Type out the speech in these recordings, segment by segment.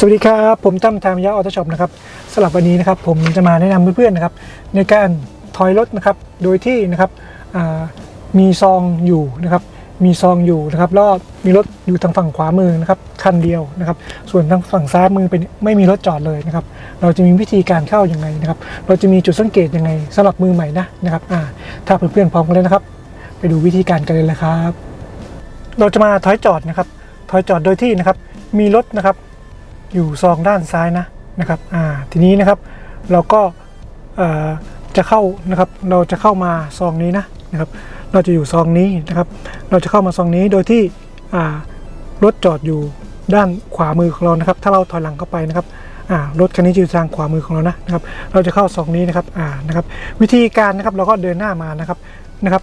สวัสดีครับ ผมตั้มทามยาออโต้ช็อปนะครับสำหรับวันนี้นะครับผมจะมาแนะนำเพื่อนๆนะครับในการถอยรถนะครับโดยที่นะครับมีซองอยู่นะครับมีซองอยู่นะครับแล้วมีรถอยู่ทางฝั่งขวามือนะครับคันเดียวนะครับ ส่วนทางฝั่งซ้ายมือเป็นไม่มีรถจอดเลยนะครับเราจะมีวิธีการเข้ายังไงนะครับเราจะมีจุดสังเกตยังไงสำหรับมือใหม่นะนะครับถ้าเพื่อนๆพร้อมกันเลยนะครับ ไปดูวิธีการกันเลยเลยครับ เราจะมาถอยจอดนะครับถอยจอดโดยที่นะครับมีรถนะครับ อยู่ซองด้านซ้ายนะนะครับอ่าทีนี้นะครับเราก็เอ่อจะเข้านะครับเราจะเข้ามาซองนี้นะนะครับเราจะอยู่ซองนี้นะครับ เราจะเข้ามาซองนี้โดยที่อ่ารถจอดอยู่ด้านขวามือของเรานะครับ ถ้าเราถอยหลังเข้าไปนะครับอ่ารถคันนี้จะอยู่ทางขวามือของเรานะนะครับ เราจะเข้าซองนี้นะครับอ่านะครับ วิธีการนะครับเราก็เดินหน้ามานะครับนะครับ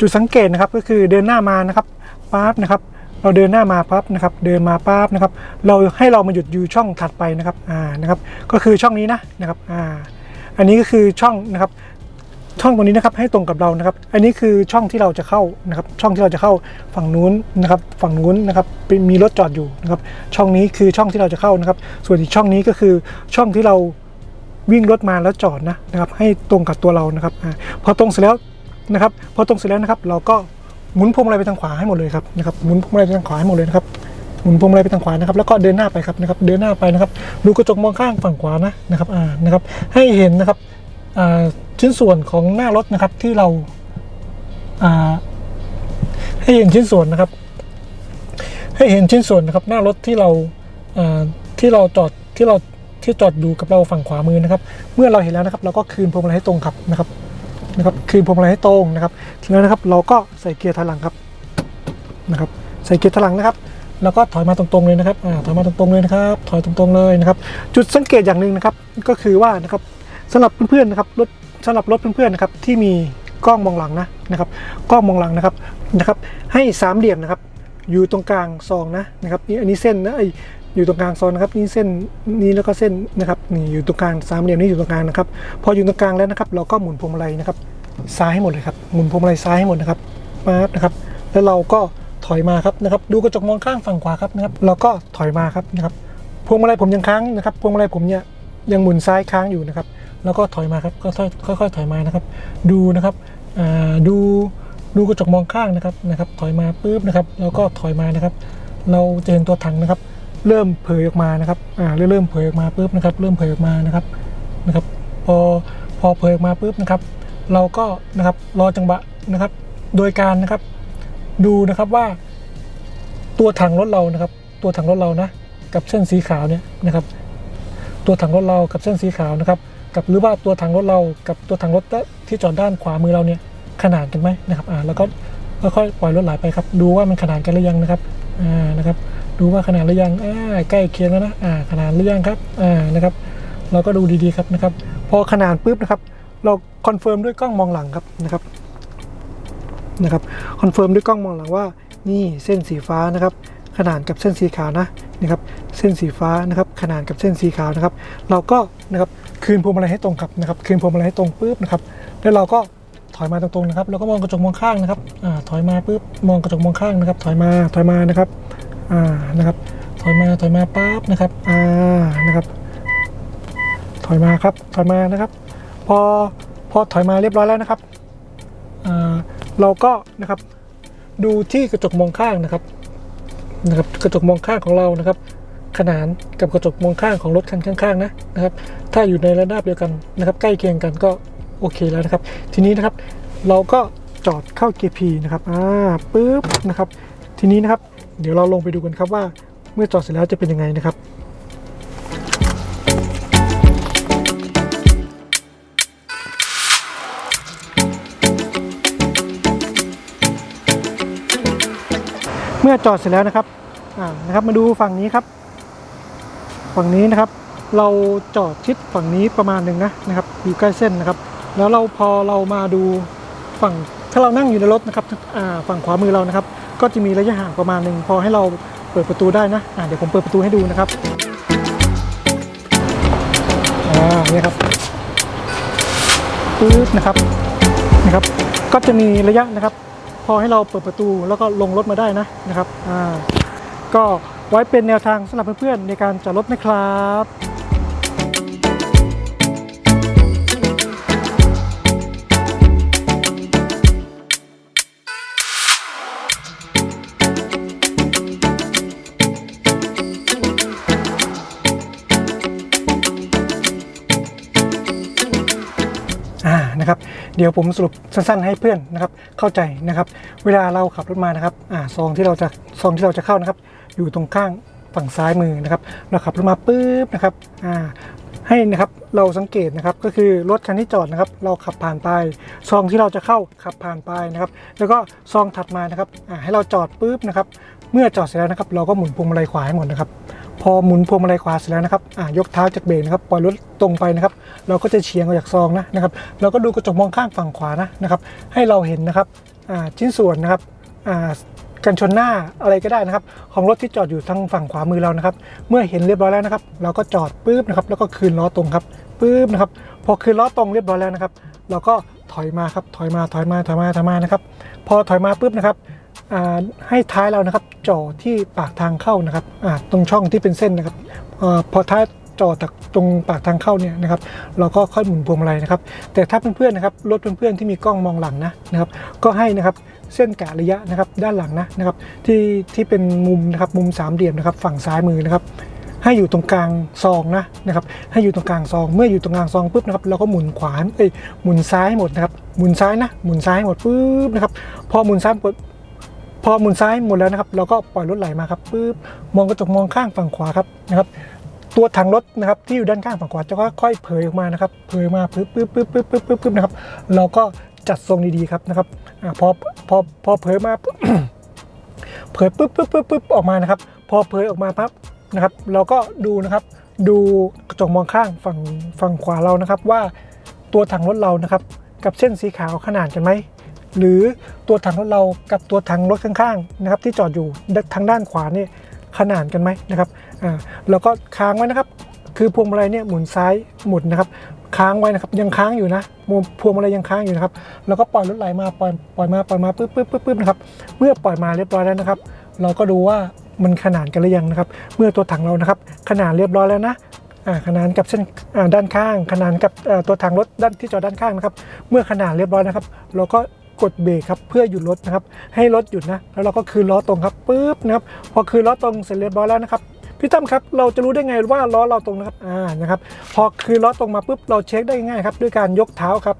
จุดสังเกตนะครับก็คือเดินหน้ามานะครับปั๊บนะครับ เราเดินหน้ามาปั๊บนะครับเดินมาปั๊บนะครับเราให้เรามาหยุดอยู่ช่องถัดไปนะครับอ่านะครับก็คือช่องนี้นะนะครับอ่าอันนี้ก็คือช่องนะครับช่องตรงนี้นะครับให้ตรงกับเรานะครับ อันนี้คือช่องที่เราจะเข้านะครับ ช่องที่เราจะเข้าฝั่งนู้นนะครับ ฝั่งนู้นนะครับเป็นมีรถจอดอยู่นะครับ ช่องนี้คือช่องที่เราจะเข้านะครับ ส่วนอีกช่องนี้ก็คือช่องที่เราวิ่งรถมาแล้วจอดนะนะครับ ให้ตรงกับตัวเรานะครับอาพอตรงเสร็จแล้วนะครับ พอตรงเสร็จแล้วนะครับ เราก็ หมุนพวงมาลัยไปทางขวาให้หมดเลยครับนะครับหมุนพวงมาลัยไปทางขวาให้หมดเลยนะครับหมุนพวงมาลัยไปทางขวานะครับแล้วก็เดินหน้าไปครับนะครับเดินหน้าไปนะครับ ดูกระจกมองข้างฝั่งขวานะนะครับอ่านะครับให้เห็นนะครับอ่าชิ้นส่วนของหน้ารถนะครับที่เราอ่าให้เห็นชิ้นส่วนนะครับ ให้เห็นชิ้นส่วนนะครับ หน้ารถที่เราอ่าที่เราจอดที่เราที่จอดอยู่กับเราฝั่งขวามือนะครับ เมื่อเราเห็นแล้วนะครับ เราก็คืนพวงมาลัยให้ตรงครับนะครับ นะครับคืนพวงมาลัยให้ตรงนะครับทีนี้นะครับเราก็ใส่เกียร์ถอยหลังครับนะครับใส่เกียร์ถอยหลังนะครับ แล้วก็ถอยมาตรงๆเลยนะครับอ่าถอยมาตรงๆเลยนะครับถอยตรงๆเลยนะครับ จุดสังเกตอย่างหนึ่งนะครับก็คือว่านะครับสำหรับเพื่อนๆนะครับรถสำหรับรถเพื่อนๆนะครับที่มีกล้องมองหลังนะนะครับกล้องมองหลังนะครับนะครับ ให้สามเหลี่ยมนะครับ อยู่ตรงกลางซองนะนะครับนี่อันนี้เส้นนะไอ อยู่ตรงกลางซองนะครับนี่เส้นนี้แล้วก็เส้นนะครับนี่อยู่ตรงกลางสามเหลี่ยมนี้อยู่ตรงกลางนะครับ พออยู่ตรงกลางแล้วนะครับ เราก็หมุนพวงมาลัยนะครับ ซ้ายให้หมดเลยครับหมุนพวงมาลัยซ้ายให้หมดนะครับปั๊บนะครับ แล้วเราก็ถอยมาครับนะครับ ดูกระจกมองข้างฝั่งขวาครับนะครับเราก็ถอยมาครับนะครับพวงมาลัยผมยังค้างนะครับพวงมาลัยผมเนี่ยยังหมุนซ้ายค้างอยู่นะครับ แล้วก็ถอยมาครับก็ค่อยค่อยๆถอยมานะครับ ดูนะครับดูดูกระจกมองข้างนะครับนะครับ ถอยมาปุ๊บนะครับ แล้วก็ถอยมานะครับ เราจะเห็นตัวถังนะครับ เริ่มเผยออกมานะครับอ่าเริ่มเผยออกมาปุ๊บนะครับ เริ่มเผยออกมานะครับนะครับ พอพอเผยออกมาปุ๊บนะครับ เราก็นะครับรอจังหวะนะครับ โดยการนะครับ ดูนะครับว่า ตัวถังรถเรานะครับ ตัวถังรถเรานะ กับเส้นสีขาวเนี่ยนะครับ ตัวถังรถเรากับเส้นสีขาวนะครับ กับหรือว่าตัวถังรถเรากับตัวถังรถที่จอดด้านขวามือเราเนี่ยขนานกันไหมนะครับอ่าแล้วก็ค่อยๆปล่อยรถไหลไปครับ ดูว่ามันขนานกันหรือยังนะครับอ่านะครับ ดูว่าขนานหรือยังอ่าใกล้เคียงแล้วนะอ่าขนานหรือยังครับอ่านะครับเราก็ดูดีๆครับนะครับ พอขนานปุ๊บนะครับ เราคอนเฟิร์มด้วยกล้องมองหลังครับนะครับนะครับคอนเฟิร์มด้วยกล้องมองหลังว่า นี่เส้นสีฟ้านะครับ ขนานกับเส้นสีขาวนะนะครับ เส้นสีฟ้านะครับ ขนานกับเส้นสีขาวนะครับ เราก็นะครับคืนพวงมาลัยให้ตรงครับนะครับ คืนพวงมาลัยให้ตรงปุ๊บนะครับแล้วเราก็ถอยมาตรงๆนะครับ แล้วก็มองกระจกมองข้างนะครับอ่าถอยมาปุ๊บมองกระจกมองข้างนะครับ ถอยมาถอยมานะครับ อ่านะครับ ถอยมาถอยมาปั๊บนะครับอ่านะครับ ถอยมาครับถอยมานะครับ พอพอถอยมาเรียบร้อยแล้วนะครับอ่าเราก็นะครับ ดูที่กระจกมองข้างนะครับนะครับ กระจกมองข้างของเรานะครับ ขนานกับกระจกมองข้างของรถคันข้างๆนะนะครับ ถ้าอยู่ในระดับเดียวกันนะครับ ใกล้เคียงกันก็โอเคแล้วนะครับ ทีนี้นะครับเราก็จอดเข้าเกียร์ P นะครับ อ่า ปึ๊บ นะครับ ทีนี้นะครับ เดี๋ยวเราลงไปดูกันครับว่าเมื่อจอดเสร็จแล้วจะเป็นยังไงนะครับเมื่อจอดเสร็จแล้วนะครับ อ่า นะครับ มาดูฝั่งนี้ครับ ฝั่งนี้นะครับ เราจอดชิดฝั่งนี้ประมาณหนึ่งนะนะครับ อยู่ใกล้เส้นนะครับ แล้วเราพอเรามาดูฝั่ง ถ้าเรานั่งอยู่ในรถนะครับ อ่า ฝั่งขวามือเรานะครับ ก็จะมีระยะห่างประมาณหนึ่งพอให้เราเปิดประตูได้นะอ่าเดี๋ยวผมเปิดประตูให้ดูนะครับอ่าเนี่ยครับปึ๊บนะครับนะครับ ก็จะมีระยะนะครับ พอให้เราเปิดประตูแล้วก็ลงรถมาได้นะนะครับอ่าก็ไว้เป็นแนวทางสำหรับเพื่อนๆในการจอดรถนะครับ เดี๋ยวผมสรุปสั้นๆให้เพื่อนนะครับเข้าใจนะครับ เวลาเราขับรถมานะครับอ่าซองที่เราจะซองที่เราจะเข้านะครับ อยู่ตรงข้างฝั่งซ้ายมือนะครับ เราขับรถมาปุ๊บนะครับอ่าให้นะครับเราสังเกตนะครับก็คือรถคันที่จอดนะครับ เราขับผ่านไปซองที่เราจะเข้าขับผ่านไปนะครับ แล้วก็ซองถัดมานะครับให้เราจอดปุ๊บนะครับ เมื่อจอดเสร็จแล้วนะครับ เราก็หมุนพวงมาลัยขวาให้หมดนะครับ พอหมุนพวงมาลัยขวาเสร็จแล้วนะครับอายกเท้าจากเบรกนะครับปล่อยรถตรงไปนะครับเราก็จะเฉียงออกจากซองนะนะครับเราก็ดูกระจกมองข้างฝั่งขวานะนะครับให้เราเห็นนะครับชิ้นส่วนนะครับกันชนหน้าอะไรก็ได้นะครับ ของรถที่จอดอยู่ทางฝั่งขวามือเรานะครับ เมื่อเห็นเรียบร้อยแล้วนะครับ เราก็จอดปุ๊บนะครับแล้วก็คืนล้อตรงครับปุ๊บนะครับพอคืนล้อตรงเรียบร้อยแล้วนะครับ เราก็ถอยมาครับถอยมาถอยมาถอยมาถอยมานะครับ พอถอยมาปุ๊บนะครับ ให้ท้ายเรานะครับจ่อที่ปากทางเข้านะครับตรงช่องที่เป็นเส้นนะครับอพอท้ายจ่อจากตรงปากทางเข้าเนี่ยนะครับ เราก็ค่อยหมุนพวงมาลัยนะครับ แต่ถ้าเพื่อนๆนะครับรถเพื่อนๆที่มีกล้องมองหลังนะนะครับ ก็ให้นะครับเส้นกะระยะนะครับด้านหลังนะนะครับ ที่ที่เป็นมุมนะครับมุมสามเหลี่ยมนะครับ ฝั่งซ้ายมือนะครับ ให้อยู่ตรงกลางซองนะนะครับ ให้อยู่ตรงกลางซอง เมื่ออยู่ตรงกลางซองปุ๊บนะครับเราก็หมุนขวาเอ้ยหมุนซ้ายหมดนะครับหมุนซ้ายนะหมุนซ้ายให้หมดปุ๊บนะครับพอหมุนซ้ายปุ๊บ พอหมุนซ้ายหมดแล้วนะครับ เราก็ปล่อยรถไหลมาครับปุ๊บมองกระจกมองข้างฝั่งขวาครับนะครับ ตัวถังรถนะครับที่อยู่ด้านข้างฝั่งขวาจะค่อยๆเผยออกมานะครับเผยมาปุ๊บปุ๊บปุ๊บปุ๊บปุ๊บปุ๊บปุ๊บนะครับเราก็จัดทรงดีๆครับนะครับอพอพอพอเผยมาเผยปุ๊บปุ๊บปุ๊บปุ๊บออกมานะครับ พอเผยออกมาปั๊บนะครับ เราก็ดูนะครับดูกระจกมองข้างฝั่งฝั่งขวาเรานะครับว่าตัวถังรถเรานะครับ กับเส้นสีขาวขนานกันไหม หรือตัวถังรถเรากับตัวถังรถข้างๆนะครับที่จอดอยู่ทางด้านขวานี่ขนานกันไหมนะครับอ่าเราก็ค้างไว้นะครับ คือพวงมาลัยเนี่ยหมุนซ้ายหมุนนะครับค้างไว้นะครับยังค้างอยู่นะพวงมาลัยยังค้างอยู่นะครับแล้วก็ปล่อยรถไหลมาปล่อยปล่อยมาปล่อยมาปึ๊บปึ๊บปึ๊บปึ๊บนะครับเมื่อปล่อยมาเรียบร้อยแล้วนะครับ เราก็ดูว่ามันขนานกันหรือยังนะครับ เมื่อตัวถังเรานะครับ ขนานเรียบร้อยแล้วนะอ่าขนานกับเส้นอ่าด้านข้าง ขนานกับตัวถังรถด้านที่จอดด้านข้างนะครับ เมื่อขนานเรียบร้อยนะครับ เราก็ กดเบรกครับเพื่อหยุดรถนะครับ ให้รถหยุดนะ แล้วเราก็คืนล้อตรงครับปึ๊บนะครับพอคืนล้อตรงเสร็จเรียบร้อยแล้วนะครับพี่ตั้มครับเราจะรู้ได้ไงว่าล้อเราตรงนะครับอ่านะครับ พอคืนล้อตรงมาปุ๊บเราเช็คได้ง่ายครับ ด้วยการยกเท้าครับ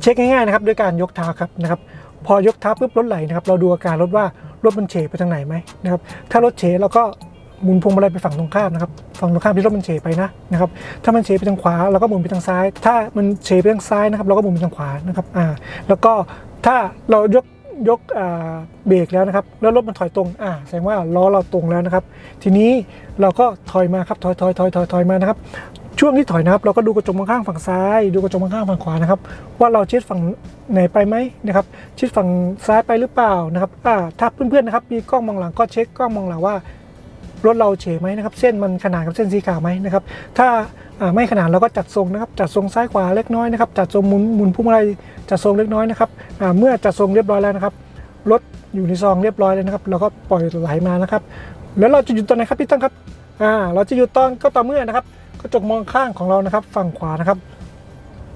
เช็คง่ายๆนะครับ ด้วยการยกเท้าครับนะครับพอยกเท้าปุ๊บรถไหลนะครับ เราดูอาการรถว่ารถมันเฉไปทางไหนไหมนะครับ ถ้ารถเฉเราก็ หมุนพวงมาลัยไปฝั่งตรงข้ามนะครับฝั่งตรงข้ามที่รถมันเฉไปนะนะครับถ้ามันเฉไปทางขวาเราก็หมุนไปทางซ้าย ถ้ามันเฉไปทางซ้ายนะครับเราก็หมุนไปทางขวานะครับอ่าแล้วก็ถ้าเรายกยกเบรกแล้วนะครับ แล้วรถมันถอยตรงอ่าแสดงว่าล้อเราตรงแล้วนะครับ ทีนี้เราก็ถอยมาครับถอยถอยถอยถอยถอยมานะครับ ช่วงที่ถอยนะครับ เราก็ดูกระจกมองข้างฝั่งซ้าย ดูกระจกมองข้างฝั่งขวานะครับ ว่าเราชิดฝั่งไหนไปไหมนะครับ ชิดฝั่งซ้ายไปหรือเปล่านะครับอ่าถ้าเพื่อนๆนะครับ มีกล้องมองหลังก็เช็คกล้องมองหลังว่า รถเราเฉยไหมนะครับ เส้นมันขนานกับเส้นสีขาวไหมนะครับ ถ้าไม่ขนานเราก็จัดทรงนะครับ จัดทรงซ้ายขวาเล็กน้อยนะครับ จัดทรงหมุนหมุนพุ่งมาลัยจัดทรงเล็กน้อยนะครับเมื่อจัดทรงเรียบร้อยแล้วนะครับ รถอยู่ในซองเรียบร้อยแล้วนะครับ เราก็ปล่อยไหลมานะครับ แล้วเราจะหยุดตอนไหนครับพี่ตั้งครับ อ่า เราจะหยุดตอนก็ต่อเมื่อนะครับ กระจกมองข้างของเรานะครับ ฝั่งขวานะครับ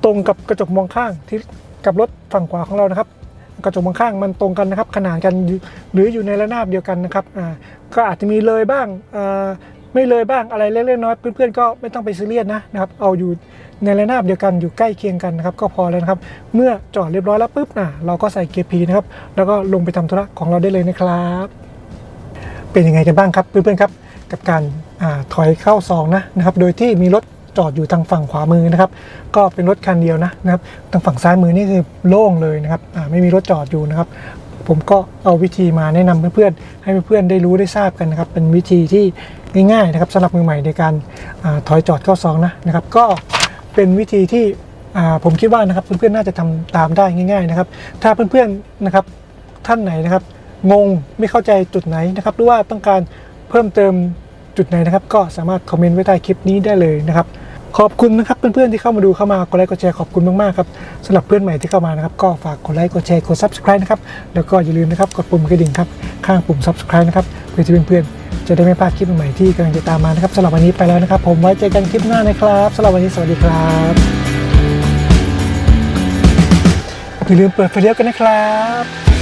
ตรงกับกระจกมองข้างที่กับรถฝั่งขวาของเรานะครับ กระจกมองข้างมันตรงกันนะครับขนานกันหรืออยู่ในระนาบเดียวกันนะครับอ่าก็อาจจะมีเลยบ้างอ่าไม่เลยบ้างอะไรเล็กๆน้อยเพื่อนๆก็ไม่ต้องไปซีเรียสนะนะครับเอาอยู่ในระนาบเดียวกันอยู่ใกล้เคียงกันนะครับก็พอแล้วนะครับ เมื่อจอดเรียบร้อยแล้วปุ๊บอะเราก็ใส่เกียร์พีนะครับแล้วก็ลงไปทำธุระของเราได้เลยนะครับ เป็นยังไงกันบ้างครับเพื่อนๆครับ กับการอถอยเข้าซองนะนะครับ โดยที่มีรถ จอดอยู่ทางฝั่งขวามือนะครับ ก็เป็นรถคันเดียวนะนะครับ ทางฝั่งซ้ายมือนี่คือโล่งเลยนะครับไม่มีรถจอดอยู่นะครับ ผมก็เอาวิธีมาแนะนำเพื่อนๆให้เพื่อนๆได้รู้ได้ทราบกันนะครับ เป็นวิธีที่ง่ายๆนะครับสำหรับมือใหม่ในการอถอยจอดเข้าซองนะนะครับ ก็เป็นวิธีที่ผมคิดว่านะครับเพื่อนๆน่าจะทำตามได้ง่าย ๆนะครับ ถ้าเพื่อนๆนะครับท่านไหนนะครับ งงไม่เข้าใจจุดไหนนะครับ หรือว่าต้องการเพิ่มเติมจุดไหนนะครับ ก็สามารถคอมเมนต์ไว้ใต้คลิปนี้ได้เลยนะครับ ขอบคุณนะครับเพื่อนๆที่เข้ามาดูเข้ามากดไลค์กดแชร์ขอบคุณมากๆครับสำหรับเพื่อนใหม่ที่เข้ามานะครับก็ฝากกดไลค์กดแชร์กด subscribe นะครับแล้วก็อย่าลืมนะครับกดปุ่มกระดิ่งครับข้างปุ่ม subscribe นะครับเพื่อที่เพื่อนๆจะได้ไม่พลาดคลิปใหม่ที่กำลังจะตามมานะครับสำหรับวันนี้ไปแล้วนะครับ ผมไว้เจอกันคลิปหน้านะครับสำหรับวันนี้สวัสดีครับอย่าลืมเปิดไฟเลี้ยวกันนะครับ